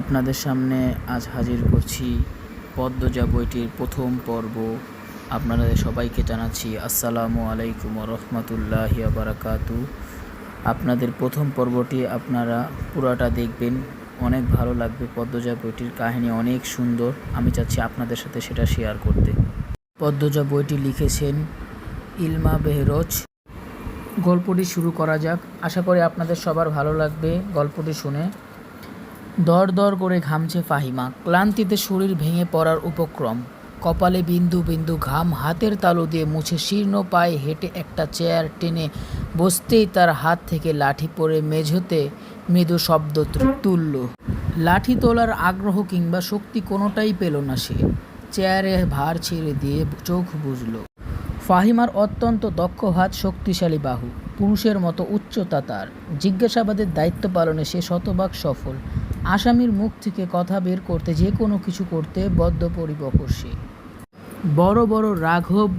আপনাদের সামনে আজ হাজির করছি পদ্মজা বইটির প্রথম পর্ব। আপনাদের সবাইকে জানাচ্ছি আসসালামু আলাইকুম রহমতুল্লাহি বারাকাতু। আপনাদের প্রথম পর্বটি আপনারা পুরাটা দেখবেন। অনেক ভালো লাগবে পদ্মজা বইটির কাহিনী, অনেক সুন্দর। আমি চাচ্ছি আপনাদের সাথে সেটা শেয়ার করতে। পদ্মজা বইটি লিখেছেন ইলমা বেহরোজ। গল্পটি শুরু করা যাক। আশা করি আপনাদের সবার ভালো লাগবে গল্পটি শুনে। দর দর করে ঘামছে ফাহিমা। ক্লান্তিতে শরীর ভেঙে পড়ার উপক্রম। কপালে বিন্দু বিন্দু ঘাম হাতের তালু দিয়ে মুছে শীর্ণ পায়ে হেঁটে একটা চেয়ার টেনে বসতেই তার হাত থেকে লাঠি পড়ে মেঝোতে মৃদু শব্দ তুলল। লাঠি তোলার আগ্রহ কিংবা শক্তি কোনোটাই পেল না সে। চেয়ারে ভার ছেড়ে দিয়ে চোখ বুঝল ফাহিমার অত্যন্ত দক্ষ হাত শক্তিশালী বাহু। পুরুষের মতো উচ্চতা তার। জিজ্ঞাসাবাদের দায়িত্ব পালনে সে শতভাগ সফল। আসামির মুখ থেকে কথা বের করতে, যে কোনো কিছু করতে বদ্ধপরিবকর সে বড় বড় রাঘব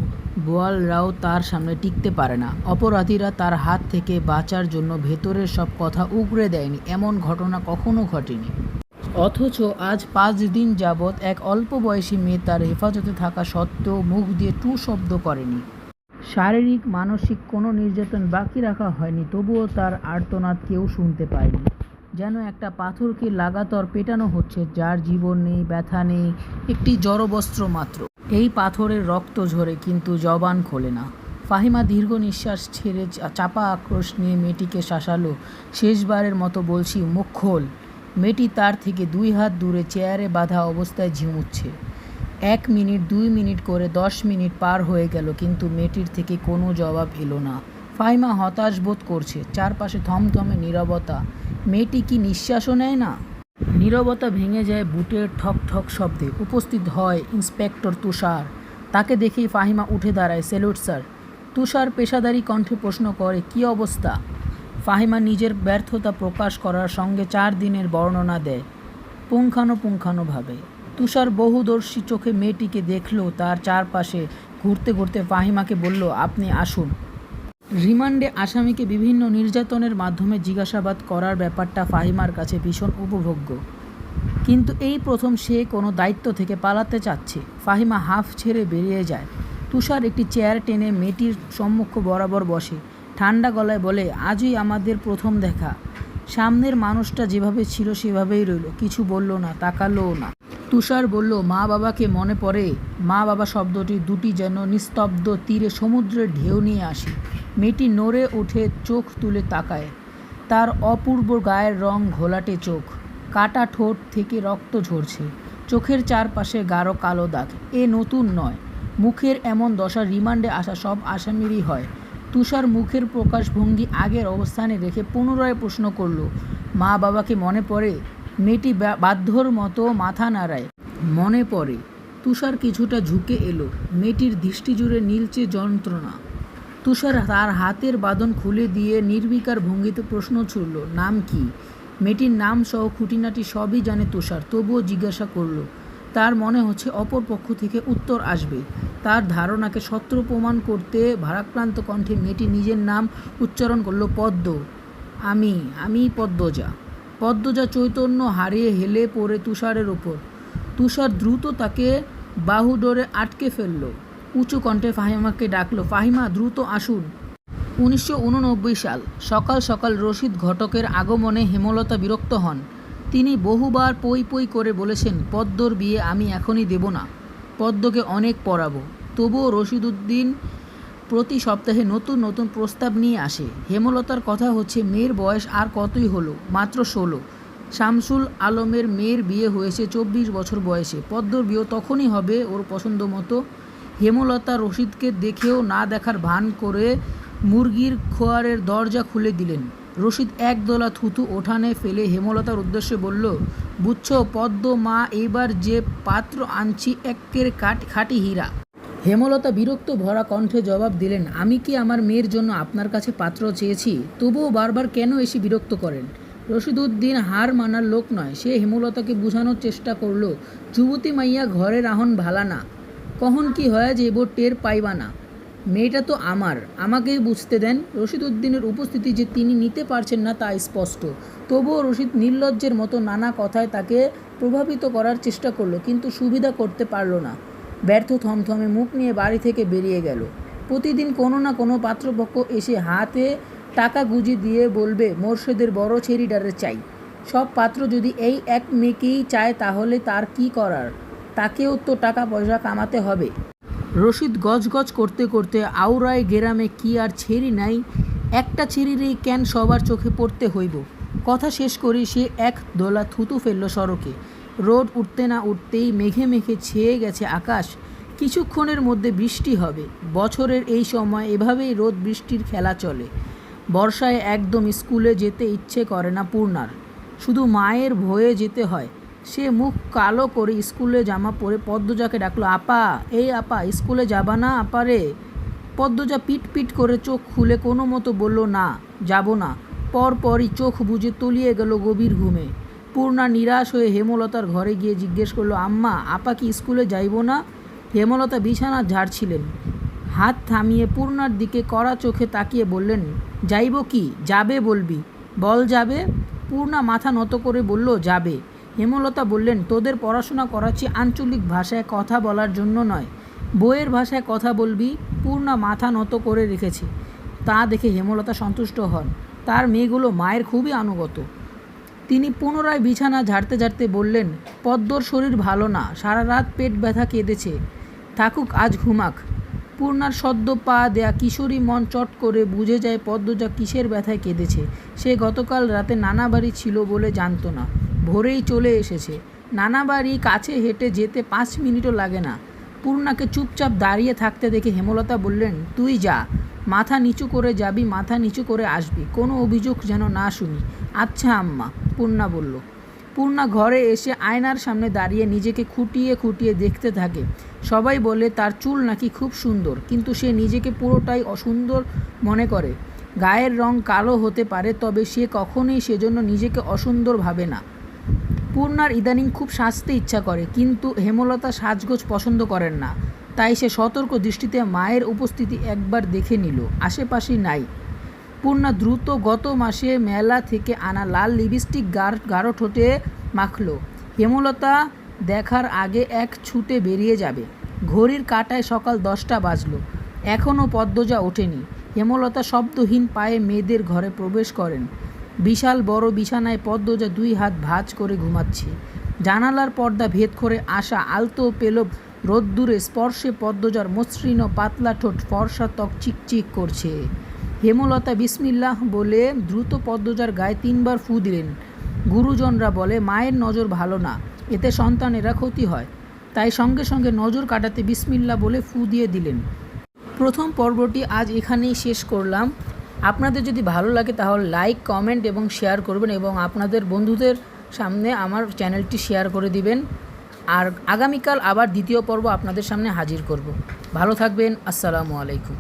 বোয়ালরাও তার সামনে টিকতে পারে না। অপরাধীরা তার হাত থেকে বাঁচার জন্য ভেতরের সব কথা উগড়ে দেয়নি। এমন ঘটনা কখনো ঘটেনি। অথচ আজ পাঁচ দিন যাবৎ এক অল্প বয়সী মেয়ে তার হেফাজতে থাকা সত্ত্বেও মুখ দিয়ে টু শব্দ করেনি। শারীরিক, মানসিক কোনো নির্যাতন বাকি রাখা হয়নি, তবুও তার আর্তনাদ কেউ শুনতে পায়নি। যেন একটা পাথরকে লাগাতার পেটানো হচ্ছে, যার জীবন নেই, ব্যথা নেই, একটি জড়বস্ত্র মাত্র। এই পাথরের রক্ত ঝরে, কিন্তু জবান খোলে না। ফাহিমা দীর্ঘ নিঃশ্বাস ছেড়ে চাপা আক্রোশ নিয়ে মেয়েটিকে শাসালো। শেষবারের মতো বলছি, মুখ খোল। মেয়েটি তার থেকে দুই হাত দূরে চেয়ারে বাঁধা অবস্থায় ঝিমুচ্ছে। এক মিনিট, দুই মিনিট করে দশ মিনিট পার হয়ে গেল, কিন্তু মেয়েটির থেকে কোনো জবাব এলো না। ফাইমা হতাশ বোধ করছে। চারপাশে থমথমে নীরবতা। মেয়েটি কি নিঃশ্বাসও নেয় না? নীরবতা ভেঙে যায় বুটের ঠক ঠক শব্দে। উপস্থিত হয় ইন্সপেক্টর তুষার। তাকে দেখেই ফাহিমা উঠে দাঁড়ায়। Salute sir. তুষার পেশাদারি কণ্ঠে প্রশ্ন করে, কি অবস্থা? ফাহিমা নিজের ব্যর্থতা প্রকাশ করার সঙ্গে চার দিনের বর্ণনা দেয়। পুঙ্খানুপুঙ্খানুভাবে। তুষার বহুদর্শী চোখে মেয়েটিকে দেখল। তার চারপাশে ঘুরতে ঘুরতে ফাহিমাকে বলল, আপনি আসুন। রিমান্ডে আসামিকে বিভিন্ন নির্যাতনের মাধ্যমে জিজ্ঞাসাবাদ করার ব্যাপারটা ফাহিমার কাছে ভীষণ উপভোগ্য। কিন্তু এই প্রথম সে কোনো দায়িত্ব থেকে পালাতে চাচ্ছে। ফাহিমা হাফ ছেড়ে বেরিয়ে যায়। তুষার একটি চেয়ার টেনে মেয়েটির সম্মুখ বরাবর বসে। ঠান্ডা গলায় বলে, আজই আমাদের প্রথম দেখা। সামনের মানুষটা যেভাবে ছিল সেভাবেই রইল। কিছু বলল না, তাকালোও না। তুষার বলল, মা বাবাকে মনে পড়ে? মা বাবা শব্দটি দুটি যেন নিস্তব্ধ তীরে সমুদ্রের ঢেউ নিয়ে আসে। মেয়েটি নড়ে উঠে চোখ তুলে তাকায়। তার অপূর্ব গায়ের রং ঘোলাটে চোখ। কাটা ঠোঁট থেকে রক্ত ঝরছে। চোখের চারপাশে গাঢ় কালো দাগ। এ নতুন নয়। মুখের এমন দশা রিমান্ডে আসা সব আসামিরই হয়। তুষার মুখের প্রকাশভঙ্গি আগের অবস্থানে রেখে পুনরায় প্রশ্ন করল, মা বাবাকে মনে পড়ে? মেয়েটি বাধ্যর মতো মাথা নাড়ায়। মনে পড়ে, তুষার কিছুটা ঝুঁকে এলো। মেয়েটির দৃষ্টি জুড়ে নীলচে যন্ত্রণা। তুষার তার হাতের বাঁধন খুলে দিয়ে নির্বিকার ভঙ্গিতে প্রশ্ন ছুড়ল, নাম কি? মেয়েটির নাম সহ খুঁটিনাটি সবই জানে তুষার, তবুও জিজ্ঞাসা করল, তার মনে হচ্ছে অপর পক্ষ থেকে উত্তর আসবে। তার ধারণাকে সত্য প্রমাণ করতে ভারাক্রান্ত কণ্ঠে মেয়েটি নিজের নাম উচ্চারণ করল, পদ্ম। আমি আমি পদ্মজা। পদ্মজা চৈতন্য হারিয়ে হেলে পড়ে তুষারের ওপর। তুষার দ্রুত তাকে বাহু ডোরে আটকে ফেলল। উঁচু কণ্ঠে ফাহিমাকে ডাকলো, ফাহিমা, দ্রুত আসুন। উনিশশো উননব্বই সাল, সকাল সকাল রশিদ ঘটকের আগমনে হেমলতা বিরক্ত হন। তিনি বহুবার পই পই করে বলেছেন, পদ্মর বিয়ে আমি এখনই দেব না। পদ্মকে অনেক পড়াবো। তবুও রশিদুদ্দিন প্রতি সপ্তাহে নতুন নতুন প্রস্তাব নিয়ে আসে। হেমলতার কথা হচ্ছে, মেয়ের বয়স আর কতই হলো? মাত্র ষোলো। শামসুল আলমের মেয়ের বিয়ে হয়েছে চব্বিশ বছর বয়সে। পদ্মর বিয়ে তখনই হবে ওর পছন্দ মতো। হেমলতা রশিদকে দেখেও না দেখার ভান করে মুরগির খোয়ারের দরজা খুলে দিলেন। রশিদ একদলা থুতু ওঠানে ফেলে হেমলতার উদ্দেশ্যে বলল, বুঝছ, পদ্ম মা, এইবার যে পাত্র আনছি একের কাট খাঁটি হীরা। হেমলতা বিরক্ত ভরা কণ্ঠে জবাব দিলেন, আমি কি আমার মেয়ের জন্য আপনার কাছে পাত্র চেয়েছি? তবুও বারবার কেন এসে বিরক্ত করেন? রশিদুদ্দিন হার মানার লোক নয়, সে হেমলতাকে বোঝানোর চেষ্টা করল, যুবতী মাইয়া ঘরে রাহন ভালা না। কখন কি হয় যে এবার টের পাইবা না? মেয়েটা তো আমার, আমাকেই বুঝতে দেন। রশিদ উদ্দিনের উপস্থিতি যে তিনি নিতে পারছেন না তা স্পষ্ট। তবুও রশিদ নির্লজ্জের মতো নানা কথায় তাকে প্রভাবিত করার চেষ্টা করল, কিন্তু সুবিধা করতে পারল না। ব্যর্থ থমথমে মুখ নিয়ে বাড়ি থেকে বেরিয়ে গেল। প্রতিদিন কোনো না কোনো পাত্রপক্ষ এসে হাতে টাকা গুজি দিয়ে বলবে, মোর্শেদের বড় ছেড়িডারে চাই। সব পাত্র যদি এই এক মেয়েকেই চায়, তাহলে তার কি করার? তাকেও তো টাকা পয়সা কামাতে হবে। রশিদ গজগজ করতে করতে আউরাই গেরামে কি আর ছেড়ি নাই? একটা ছেড়িরই ক্যান সবার চোখে পড়তে হইব? কথা শেষ করি সে এক দোলা থুতু ফেলল সড়কে। রোদ উঠতে না উঠতেই মেঘে মেঘে ছেয়ে গেছে আকাশ। কিছুক্ষণের মধ্যে বৃষ্টি হবে। বছরের এই সময় এভাবেই রোদ বৃষ্টির খেলা চলে। বর্ষায় একদম স্কুলে যেতে ইচ্ছে করে না পূর্ণার। শুধু মায়ের ভয়ে যেতে হয়। সে মুখ কালো করে স্কুলে জামা পরে পদ্মজাকে ডাকলো, আপা, এই আপা, স্কুলে যাবা না আপা রে? পদ্মজা পিট পিট করে চোখ খুলে কোনো মতো বলল, না, যাব না। পরপরই চোখ বুজে তলিয়ে গেল গভীর ঘুমে। পূর্ণা নিরাশ হয়ে হেমলতার ঘরে গিয়ে জিজ্ঞেস করল, আম্মা, আপা কি স্কুলে যাইব না? হেমলতা বিছানা ঝাড়ছিলেন হাত থামিয়ে পূর্ণার দিকে কড়া চোখে তাকিয়ে বললেন, যাইব কি? যাবে বলবি। বল যাবে? পূর্ণা মাথা নত করে বলল, যাবে। হেমলতা বললেন, তোদের পড়াশোনা করাচ্ছি আঞ্চলিক ভাষায় কথা বলার জন্য নয়। বইয়ের ভাষায় কথা বলবি? পূর্ণা মাথা নত করে রেখেছে। তা দেখে হেমলতা সন্তুষ্ট হন। তার মেয়েগুলো মায়ের খুবই আনুগত তিনি পুনরায় বিছানা ঝাড়তে ঝাড়তে বললেন, পদ্মর শরীর ভালো না, সারা রাত পেট ব্যথা কেঁদেছে। থাকুক, আজ ঘুমাক। পূর্ণার সদ্য পা দেয়া কিশোরী মন চট করে বুঝে যায় পদ্মজা কিসের ব্যথায় কেঁদেছে। সে গতকাল রাতে নানা বাড়ি ছিল বলে জানতো না। ভোরেই চলে এসেছে। নানা বাড়ি কাছে হেঁটে যেতে পাঁচ মিনিটও লাগে না। পূর্ণাকে চুপচাপ দাঁড়িয়ে থাকতে দেখে হেমলতা বললেন, তুই যা। মাথা নিচু করে যাবি, মাথা নিচু করে আসবি। কোনো অভিযোগ যেন না শুনি। আচ্ছা আম্মা। পূর্ণা বলল। পূর্ণা ঘরে এসে আয়নার সামনে দাঁড়িয়ে নিজেকে খুঁটিয়ে খুঁটিয়ে দেখতে থাকে। সবাই বলে, তার চুল নাকি খুব সুন্দর। কিন্তু সে নিজেকে পুরোটাই অসুন্দর মনে করে। গায়ের রং কালো হতে পারে, তবে সে কখনোই সেজন্য নিজেকে অসুন্দর ভাবে না। পূর্ণার ইদানিং খুব সাজতে ইচ্ছা করে, কিন্তু হেমলতা সাজগোজ পছন্দ করেন না। তাই সে সতর্ক দৃষ্টিতে মায়ের উপস্থিতি একবার দেখে নিল। আশেপাশে নাই। পূর্ণা দ্রুত গত মাসে মেলা থেকে আনা লাল লিপস্টিক গাঢ় ঠোঁটে মাখল। হেমলতা দেখার আগে এক ছুটে বেরিয়ে যাবে। ঘড়ির কাঁটায় সকাল দশটা বাজলো। এখনও পদ্মজা ওঠেনি। হেমলতা শব্দহীন পায়ে মেয়েদের ঘরে প্রবেশ করেন। বিশাল বড় বিছানায় পদ্মজা দুই হাত ভাঁজ করে ঘুমাচ্ছে। জানালার পর্দা ভেদ করে আসা আলতো পেলব রোদ্দুরে স্পর্শে পদ্মজার মসৃণ পাতলা ঠোঁট ফর্সা ত্বক চিকচিক করছে। হেমলতা বিসমিল্লাহ বলে দ্রুত পদ্মজার গায়ে তিনবার ফু দিলেন। গুরুজনরা বলে, মায়ের নজর ভালো না, এতে সন্তানেরা ক্ষতি হয়। তাই সঙ্গে সঙ্গে নজর কাটাতে বিসমিল্লা বলে ফু দিয়ে দিলেন। প্রথম পর্বটি আজ এখানেই শেষ করলাম। আপনাদের যদি ভালো লাগে তাহলে লাইক, কমেন্ট এবং শেয়ার করবেন এবং আপনাদের বন্ধুদের সামনে আমার চ্যানেলটি শেয়ার করে দিবেন। আর আগামীকাল আবার দ্বিতীয় পর্ব আপনাদের সামনে হাজির করব। ভালো থাকবেন, আসসালামু আলাইকুম।